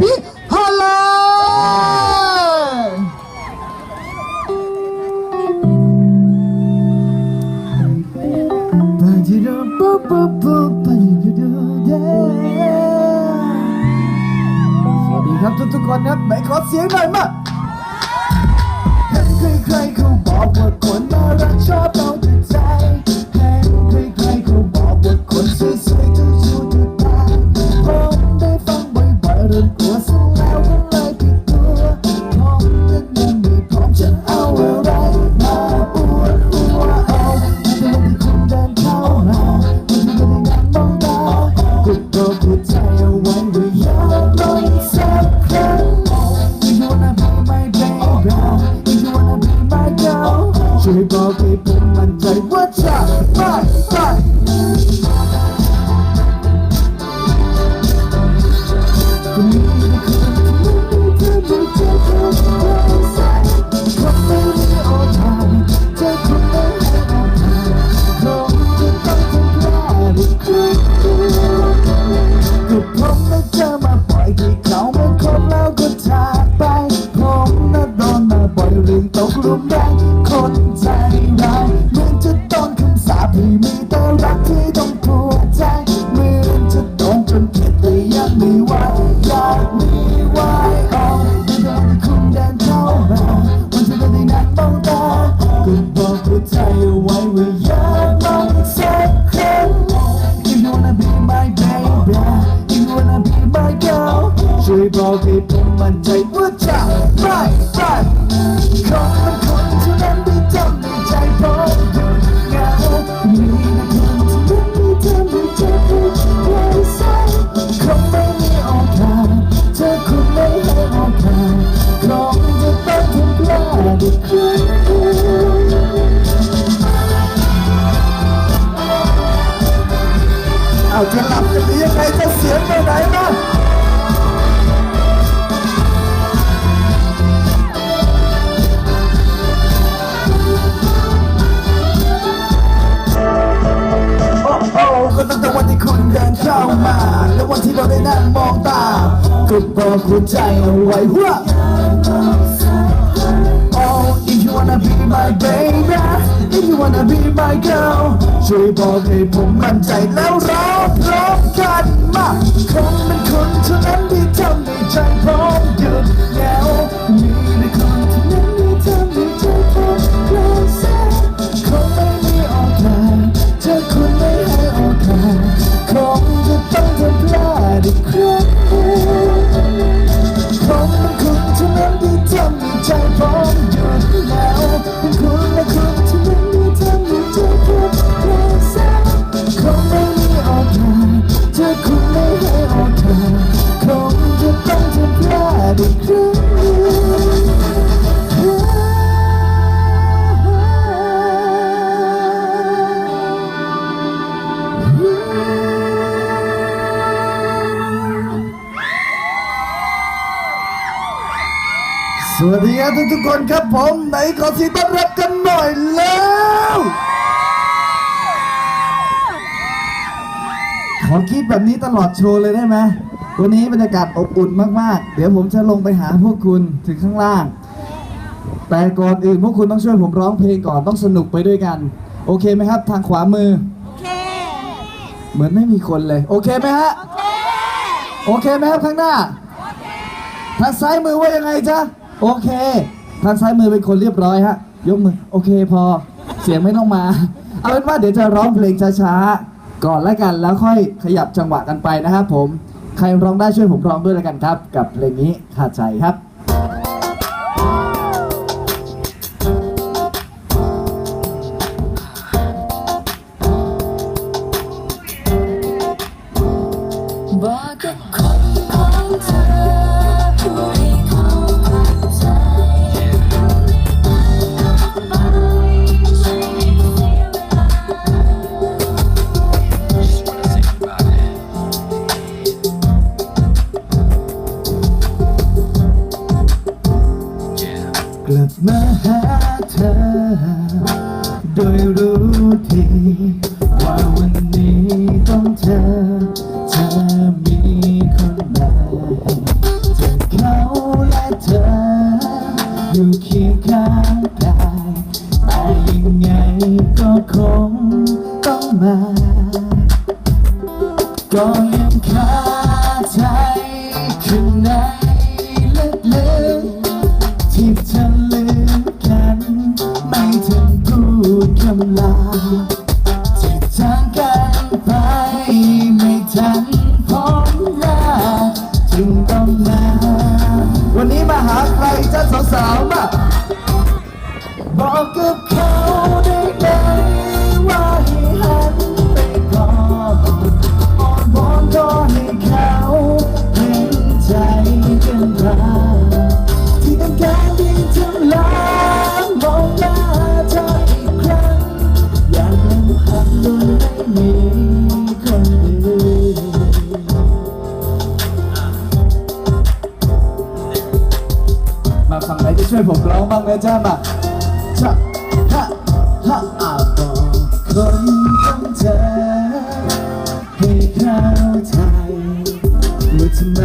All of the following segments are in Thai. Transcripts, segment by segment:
พี่ฮอลเลปาจิโดปูปูปูปาจิโดเดสวัสดีครับทุกๆคนครับไหนขอเสียงหน่อยมาเห็นใครเขาบอกว่าคนน่ารักชอบเราแต่ใจ ที่เขาไม่คบแล้วก็จากไปผมน่ะโดนมาบ่อยเรื่องตกลุมรัก ก็บอกหัวใจเอาไว้ว่า Oh, if you wanna be my baby, if you wanna be my girl ช่วยบอกให้ผมมั่นใจแล้วเราพร้อมกันมาคนเป็นคนเท่านั้นที่ทำให้ใจพร้อมหยุดเหงามีแต่ค วัสดีครับทุกๆคนครับผมไหนขอเสียงต้อนรับกันหน่อยแล้วขอคิดแบบนี้ตลอดโชว์เลยได้ไหมวันนี้บรรยากาศอบอุ่นมากๆ เดี๋ยวผมจะลงไปหาพวกคุณถึงข้างล่าง แต่ก่อนอื่นพวกคุณต้องช่วยผมร้องเพลงก่อนต้องสนุกไปด้วยกัน โอเคไหมครับ ทางขวามือ โอเค เหมือนไม่มีคนเลย โอเคไหมฮะ โอเคไหมครับข้างหน้า ทางซ้ายมือว่ายังไงจ๊ะ โอเค ทางซ้ายมือเป็นคนเรียบร้อยฮะ ยกมือ โอเคพอ เสียงไม่ต้องมา เอาเป็นว่าเดี๋ยวจะร้องเพลงช้าๆ ก่อนแล้วกันแล้วค่อยขยับจังหวะกันไปนะครับผม ใครร้องได้ช่วยผมร้องด้วยแล้วกันครับ กับเพลงนี้ขาดใจครับ อยู่เคียข้างกายแต่ยังไงก็คงต้องมาก็ย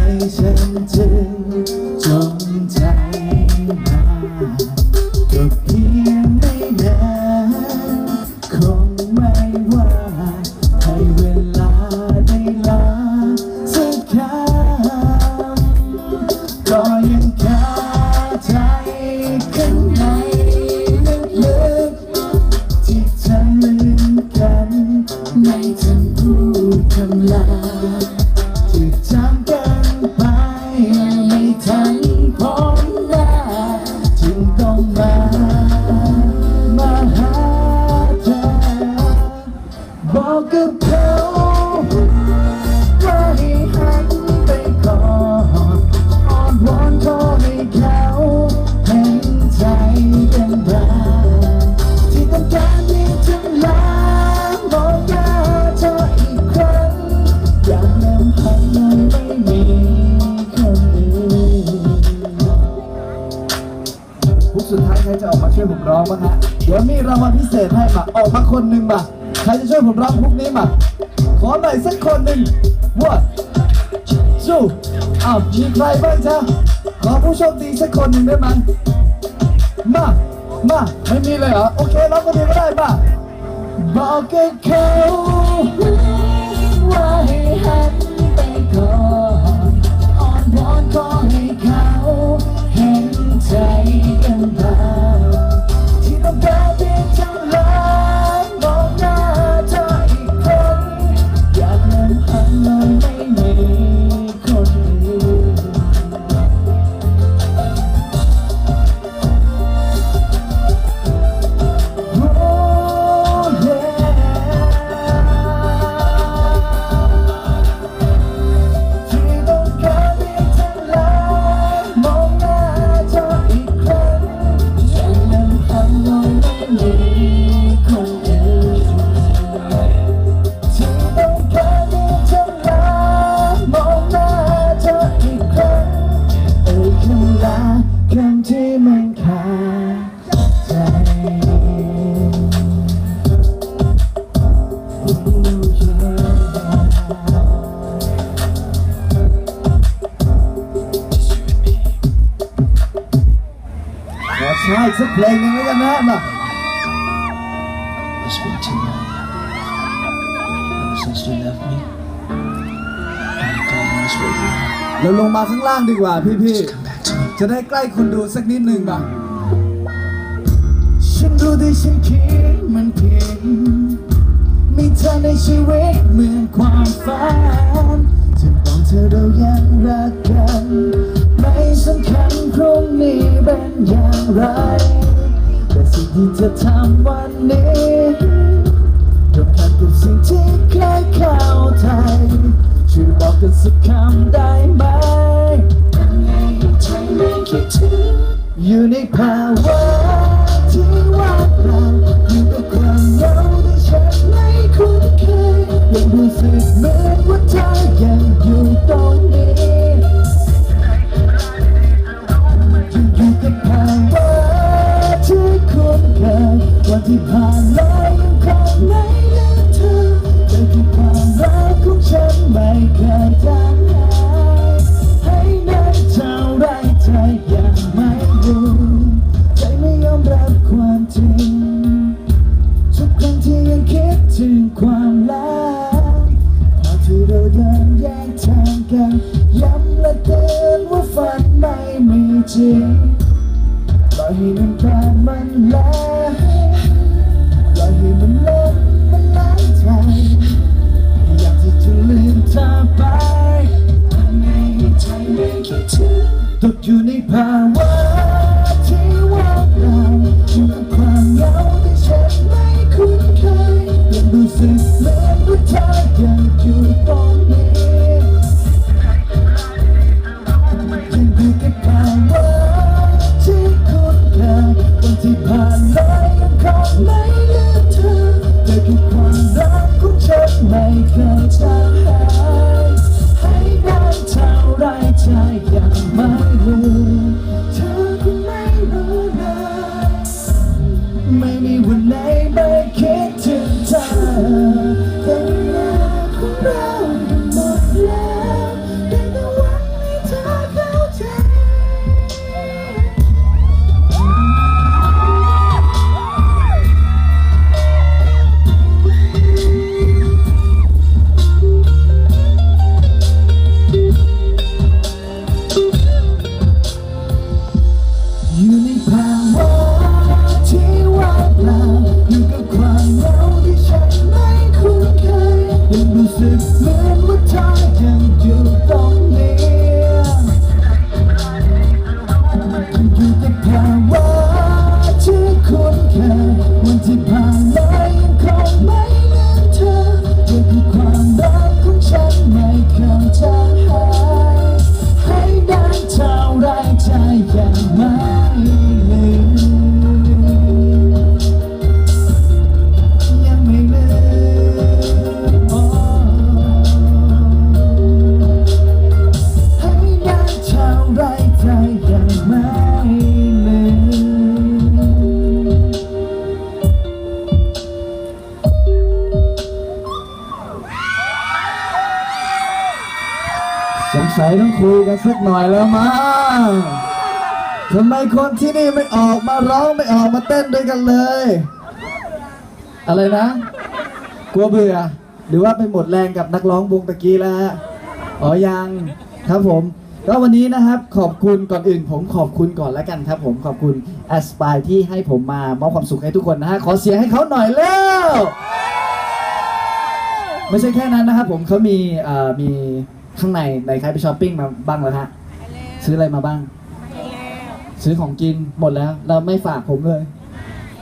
ว่า อ้าวมีใครบ้างจ๊ะขอผู้โชคดีสักคนหนึ่งได้ไหมมา มา ไม่มีเลยเหรอ โอเคร้องคนเดียวก็ได้มาบอกกับเขาว่าให้หันไปก่อนอ่อนวอนขอให้เขาเห็นใจกันบ้างที่ต้องการ ขอใช้สักเพลงหนึ่งแล้วกันนะมา It's been too long. Ever since you left me, and I got lost where you are. เราลงมาข้างล่างดีกว่าพี่ Come back to me. ๆจะได้ใกล้คนดูสักนิดหนึ่งบ้างฉันรู้ที่ฉันคิดมันผิดมีเธอในชีวิตเหมือนความฝันจะบอกเธอเรายังรักกัน ไม่สำคัญพรุ่งนี้เป็นอย่างไร แต่สิ่งที่เธอทำวันนี้ตรงกันกับสิ่งที่เคยเข้าใจช่วยบอกกันสักคำได้ไหมใจไม่คิดถึงอยู่ในภาวะที่ว่างเปล่าอยู่กับความเหงาที่ฉันไม่คุ้นเคย ยังรู้สึกเหมือนว่าเธอยังอยู่ตรงนี้ยังอยู่กับภาวะที่คุ้นเคยวันที่ผ่านแล้วยังคงไม่ลืมเธอแต่ที่ความรักของฉันไม่เคยจาง and love. สงสัยต้องคุยกันสักหน่อยแล้วมั้งทำไมคนที่นี่ไม่ออกมาร้องไม่ออกมาเต้นด้วยกันเลย อะไรนะ กลัวเบื่อ หรือว่าไปหมดแรงกับนักร้องวงตะกี้แล้วฮะอ๋อยังครับผมก็วันนี้นะครับขอบคุณก่อนอื่นผมขอบคุณก่อนแล้วกันครับ ผมขอบคุณ a s p i r e ที่ให้ผมมามอบความสุขให้ทุกคนนะฮะขอเสียงให้เขาหน่อยเร็วไม่ใช่แค่นั้นนะครับผมเขามีมี ข้างในในใครไปช้อปปิ้งมาบ้างแล้วฮะซื้ออะไรมาบ้าง ซื้อของกินหมดแล้วเราไม่ฝากผมเลย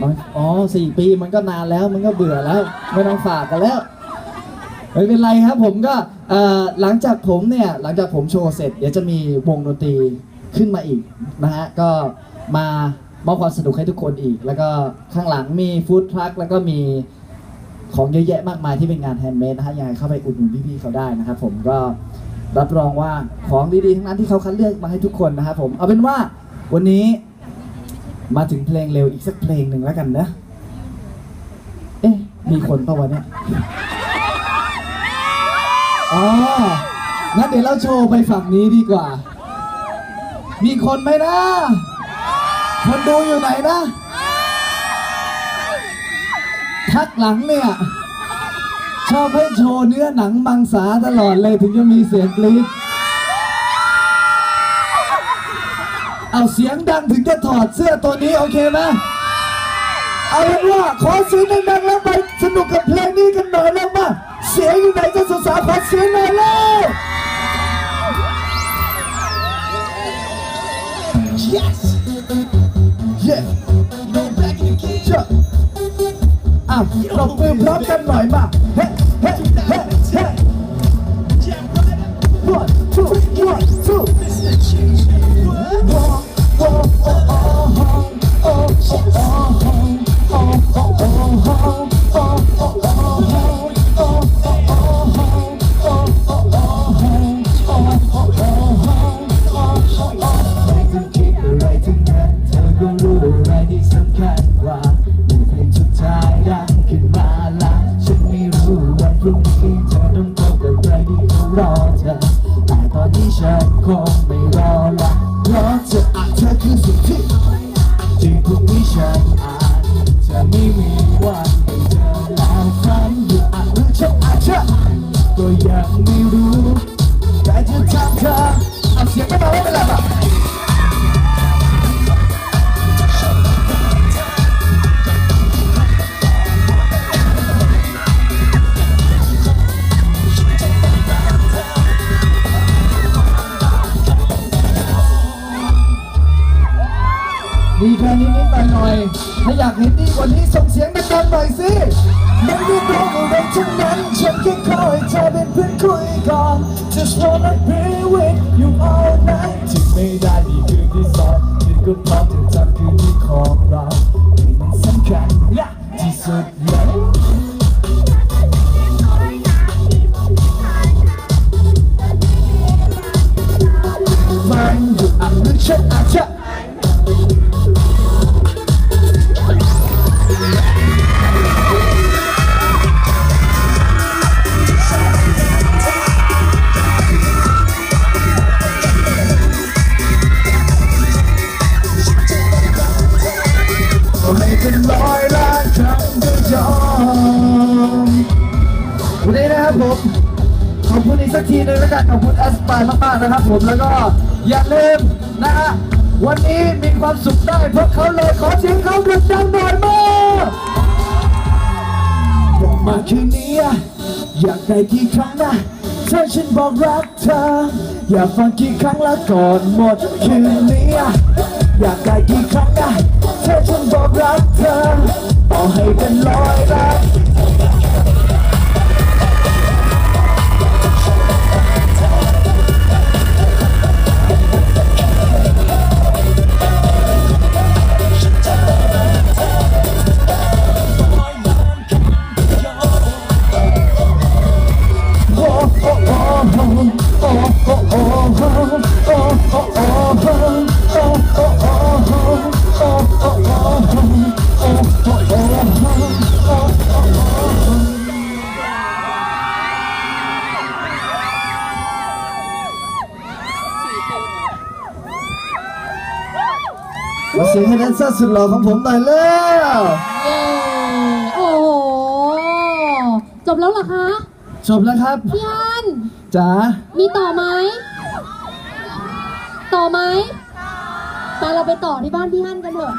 มันอ๋อสี่ปีมันก็นานแล้วมันก็เบื่อแล้ว ไม่ต้องฝากกันแล้วไม่เป็นไรครับผมก็เอ่อหลังจากผมเนี่ยหลังจากผมโชว์เสร็จเดี๋ยวจะมีวงดนตรีขึ้นมาอีกนะฮะก็มามอบความสนุกให้ทุกคนอีก แล้วก็ข้างหลังมีฟู้ดทรัคแล้วก็มี ของเยอะแยะมากมายที่เป็นงานแฮนด์เมดนะฮะยังไงเข้าไปอุดหนุนพี่ๆเขาได้นะครับผมก็รับรองว่าของดีๆทั้งนั้นที่เขาคัดเลือกมาให้ทุกคนนะครับผมเอาเป็นว่าวันนี้มาถึงเพลงเร็วอีกสักเพลงหนึ่งแล้วกันนะ เอ๊ะ มีคนปะวะเนี่ยอ๋องั้นเดี๋ยวเราโชว์ไปฝั่งนี้ดีกว่า มีคนไหมนะ คนดูอยู่ไหนนะ พักหลังเนี่ย ชอบให้โชว์เนื้อหนังมังสาตลอดเลยถึงจะมีเสียงกรี๊ดเอาเสียงดังถึงจะถอดเสื้อตัวนี้โอเคไหมเอาเป็นว่าขอเสียงดังๆแล้วไปสนุกกับเพลงนี้กันหน่อยแล้วมาเสียงอยู่ไหนจะสาวๆขอเสียงหน่อยเลย Yes Yeah อ้าวตบมือพร้อมกันหน่อยมาเฮ gone. ยากเห็นดีกว่านี้ส่งเสียงดังๆหน่อยสิไม่ได้บองอะไรทั้งนั้นฉันแค่ขอให้เธอเป็นเพื่อนคุยก่อน Just wanna be with you all night ที่ไม่ได้ดีคืนที่สองฉันก็พร้อมจะทำคืนที่ของเราที่มันสำคัญที่สุดเลย กันขอบคุณแอสปายมากๆนะครับผมแล้วก็อย่าลืมนะฮะวันนี้มีความสุขได้เพราะเขาเลยขอเสียงเขาดังๆหน่อยมาบอกมาคืนนี้อยากได้กี่ครั้งนะถ้าฉันบอกรักเธอ อยากฟังกี่ครั้งแล้วก่อนหมดคืนนี้อะอยากได้กี่ครั้งนะถ้าฉันบอกรักเธอต่อให้เป็นร้อย ขอเสียงให้แดนเซอร์สุดหล่อของผมหน่อยเร็วเย้โอ้โหจบแล้วเหรอคะจบแล้วครับพี่ฮันจ๋ามีต่อไหมต่อไหมไปเราไปต่อที่บ้านพี่ฮันกันเถอะ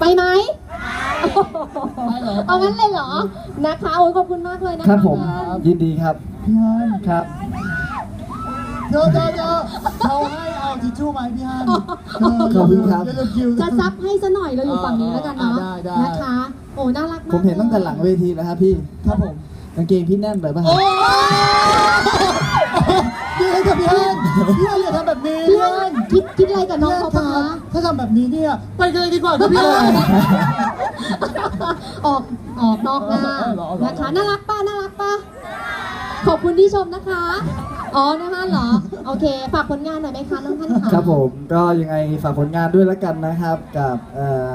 ไปไหมเอางั้นเลยเหรอนะคะโอ้ยขอบคุณมากเลยนะคะครับผมพี่ฮันยินดีครับพี่ฮันครับเดี๋ยวเดี๋ยวเดี๋ยวเขาให้เอา ทิชชู่มาให้พี่ฮันขอบคุณครับ เดี๋ยวคิว จะซับให้ซะหน่อยเราอยู่ฝั่งนี้แล้วกันเนาะอ่าได้ได้ นะคะ โอ้น่ารักมากผมเห็นตั้งแต่หลังเวทีแล้วครับพี่ครับผมกางเกงพี่แน่นไปป่ะครับ พี่ฮันกับพี่ฮันพี่ฮันอย่าทำแบบนี้พี่พี่ฮัฮันนคิดคิดอะไรกับน้องเขาถ้าปะคะถ้าทำแบบนี้เนี่ยไปกันเลยดีกว่าครับพี่ฮัน ออกออกนอกหน้าเออเหรอเหรอ นะคะน่ารักป้าน่ารักป้าขอบคุณที่ชมนะคะ อ๋อนะคะเหรอ โอเค ฝากผลงานหน่อยไหมคะน้องท่านค่ะครับผมก็ยังไงฝากผลงานด้วยแล้วกันนะครับ กับเอ่อ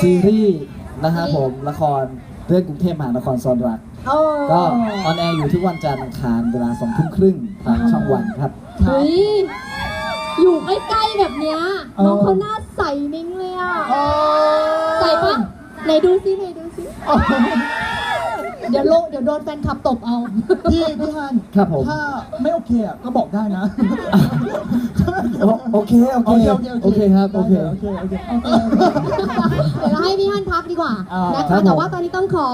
ซีรีส์นะครับผมละครเรื่องกรุงเทพมหานครซอนรัก โอ้ ก็ออนแอร์อยู่ทุกวันจันทร์อังคารเวลาสองทุ่มครึ่งทางช่องวันครับ เฮ้ย อยู่ใกล้ๆแบบเนี้ยน้องเขาหน้าใสนิ่งเลยอะ ใส่ปะไหนดูซิไหนดูซิ เดี๋ยวโลเดี๋ยวโดนแฟนคลับตบเอา พี่พี่ฮันครับผม ถ้าไม่โอเคอะก็บอกได้นะ โอเค โอเค โอเคครับโอเคโอเค โอเค โอเค เดี๋ยวเราให้พี่ฮั่นพักดีกว่าอ่านนะครัคะบผมแต่ว่าตอนนี้ต้องขอ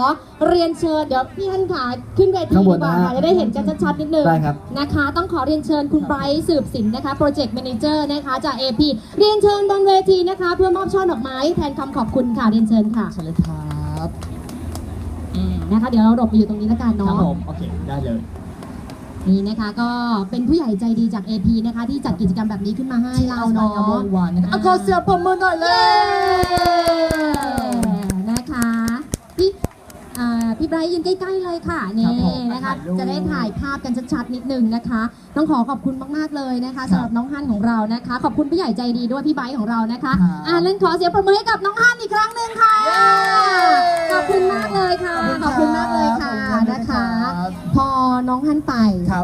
เรียนเชิญเดี๋ยวพี่ฮั่นขาขึ้นเวทีข้างบดีนกว่านะค่ะจะได้เห็นกันชัดๆนิดนึงได้ครับนะคะ ต้องขอเรียนเชิญคุณไบรท์สืบสินนะคะโปรเจกต์แมเนเจอร์นะคะจาก AP เรียนเชิญบนเวทีนะคะ เพื่อมอบช่อดอกไม้แทนคำขอบคุณค่ะเรียนเชิญค่ะ เชิญเลยครับ อ่านะคะ เดี๋ยวเราหลบไปอยู่ตรงนี้แล้วกันครับเนาะ ผมโอเคได้เลย นี่นะคะก็เป็นผู้ใหญ่ใจดีจาก AP นะคะ ที่จัดกิจกรรมแบบนี้ขึ้นมาให้เราเนาะวันนะคะอะขอเสียงปรบมือหน่อยเลยนะคะพี่อ่า พี่ไบรท์ยืนใกล้ๆเลยค่ะนี่ครับผมนะคะ ถ่ายรูปจะได้ถ่ายภาพกันชัดๆนิดนึงนะคะ ต้องขอขอบคุณมากๆเลยนะคะสำหรับน้องฮั่นของเรานะคะ ขอบคุณผู้ใหญ่ใจดีด้วยพี่ไบรท์ของเรานะคะครับอ่าเล่นขอเสียงประมือให้กับน้องฮั่นอีกครั้งหนึ่งค่ะขอบคุณมากเลยค่ะขอบคุณมากเลยค่ะนะคะ พอน้องฮั่นไป ครับ